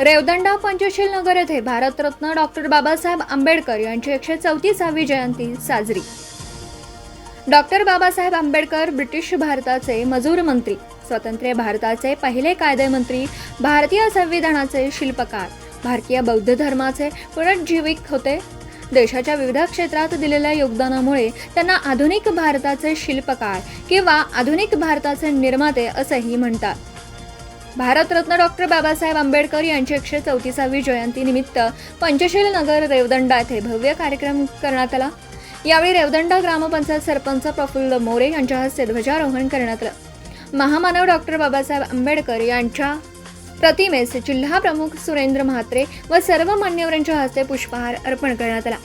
रेवदंडा पंचशील नगर येथे भारतरत्न डॉक्टर बाबासाहेब आंबेडकर यांची एकशे चौतीसावी जयंती साजरी. डॉक्टर बाबासाहेब आंबेडकर ब्रिटिश भारताचे मजूर मंत्री स्वतंत्र भारताचे पहिले कायदेमंत्री भारतीय संविधानाचे शिल्पकार भारतीय बौद्ध धर्माचे पुनरुज्जीविक होते. देशाच्या विविध क्षेत्रात दिलेल्या योगदानामुळे त्यांना आधुनिक भारताचे शिल्पकार किंवा आधुनिक भारताचे निर्माते असंही म्हणतात. भारतरत्न डॉक्टर बाबासाहेब आंबेडकर यांची एकशे चौतीसावी जयंतीनिमित्त पंचशील नगर रेवदंडा येथे भव्य कार्यक्रम करण्यात आला. यावेळी रेवदंडा ग्रामपंचायत सरपंच प्रफुल्ल मोरे यांच्या हस्ते ध्वजारोहण करण्यात आलं. महामानव डॉक्टर बाबासाहेब आंबेडकर यांच्या प्रतिमेस जिल्हा प्रमुख सुरेंद्र म्हात्रे व सर्व मान्यवरांच्या हस्ते पुष्पहार अर्पण करण्यात आला.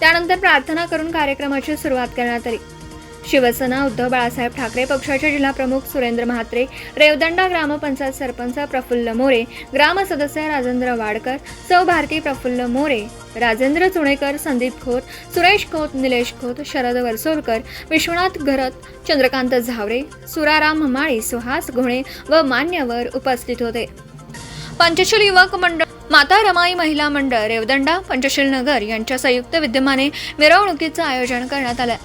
त्यानंतर प्रार्थना करून कार्यक्रमाची सुरुवात करण्यात आली. शिवसेना उद्धव बाळासाहेब ठाकरे पक्षाचे जिल्हाप्रमुख सुरेंद्र म्हात्रे रेवदंडा ग्रामपंचायत सरपंच प्रफुल्ल मोरे ग्रामसदस्य राजेंद्र वाडकर सौ भारती प्रफुल्ल मोरे राजेंद्र चुणेकर संदीप खोत सुरेश खोत निलेश खोत शरद वरसोलकर विश्वनाथ घरत चंद्रकांत झावरे सुराराम माळी सुहास घोणे व मान्यवर उपस्थित होते. पंचशील युवक मंडळ माता रमाई महिला मंडळ रेवदंडा पंचशील नगर यांच्या संयुक्त विद्यमाने मिरवणुकीचं आयोजन करण्यात आलं.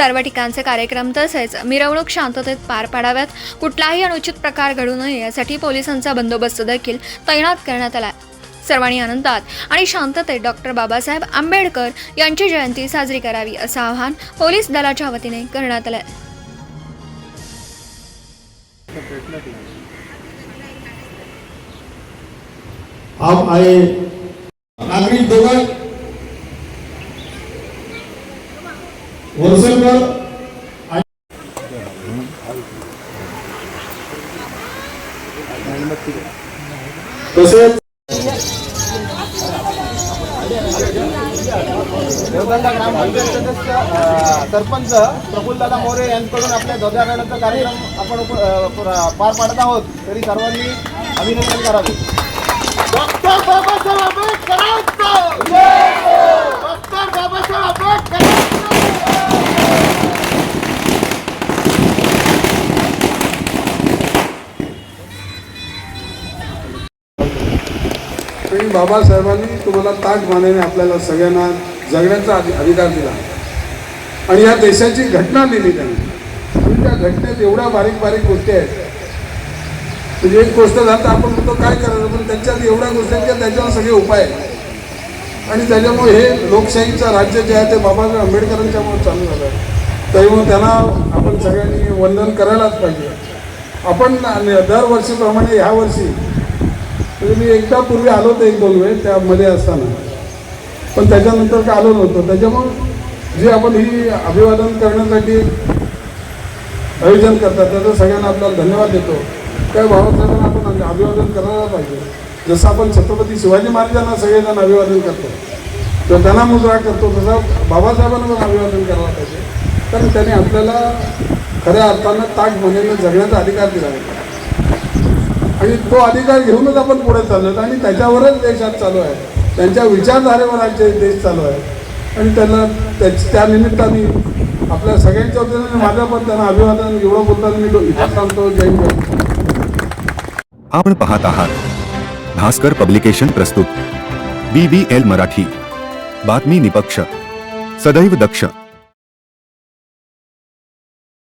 सर्व ठिकाणचे कार्यक्रम तसेच मिरवणूक शांततेत पार पाडाव्यात. कुठलाही अनुचित प्रकार घडू नये यासाठी पोलिसांचा बंदोबस्त देखील तैनात करण्यात आला सर्वांनी आनंदात आणि शांततेत डॉक्टर बाबासाहेब आंबेडकर यांची जयंती साजरी करावी असं आवाहन पोलीस दलाच्या वतीने करण्यात आलं आप आए नागरिक दोघं वरसलकर आणि- तसेच ग्रामपंचायत सदस्य सरपंच प्रफुल्लदादा मोरे यांच्याकडून आपल्या ध्वजारोहणाचा कार्यक्रम आपण पार पाडत आहोत. तरी सर्वांनी अभिनंदन करावे. डॉक्टर बाबासाहेब आणि बाबासाहेबांनी तुम्हाला ताट मानेने आपल्याला सगळ्यांना जगण्याचा अधिकार दिला. आणि या देशाची घटना लिहिली त्यांनी. त्या घटनेत एवढ्या बारीक बारीक गोष्टी आहेत. म्हणजे एक गोष्ट झालं तर आपण म्हणतो काय करायचं? पण त्याच्यात एवढ्या गोष्टी आहेत की त्याच्यावर सगळे उपाय आहेत. आणि त्याच्यामुळे हे लोकशाहीचं राज्य जे आहे ते बाबासाहेब आंबेडकरांच्यामुळे चालू झालं आहे. त्यामुळे त्यांना आपण सगळ्यांनी वंदन करायलाच पाहिजे. आपण दरवर्षीप्रमाणे ह्या वर्षी म्हणजे मी एकदा पूर्वी आलो होतो एक दोन वेळ त्यामध्ये असताना. पण त्याच्यानंतर काय आलो नव्हतो? त्याच्यामुळं जे आपण ही अभिवादन करण्यासाठी आयोजन करतात त्याचा सगळ्यांना आपल्याला धन्यवाद देतो. त्या बाबासाहेबांना आपण अभिवादन करायला पाहिजे. जसं आपण छत्रपती शिवाजी महाराजांना सगळेजण अभिवादन करतो तर त्यांना मुजरा करतो तसं बाबासाहेबांना पण अभिवादन करायला पाहिजे. कारण त्यांनी आपल्याला खऱ्या अर्थानं ताक म्हणून जगण्याचा अधिकार दिला होता. आणि तो अधिकार घेऊनच आपण पुढे चाललो आणि त्याच्यावरच देश चालू आहे. त्यांच्या विचारधारेवर आज देश चालू आहे. आणि त्यांना त्याच- त्या निमित्ताने आपल्या सगळ्यांच्या वतीने माझ्या पण त्यांना अभिवादन एवढं बोलताना मी तो इथं सांगतो. जय आपण पाहत आहात. भास्कर पब्लिकेशन प्रस्तुत. B B L Marathi. बातमी निपक्ष. सदैव दक्ष.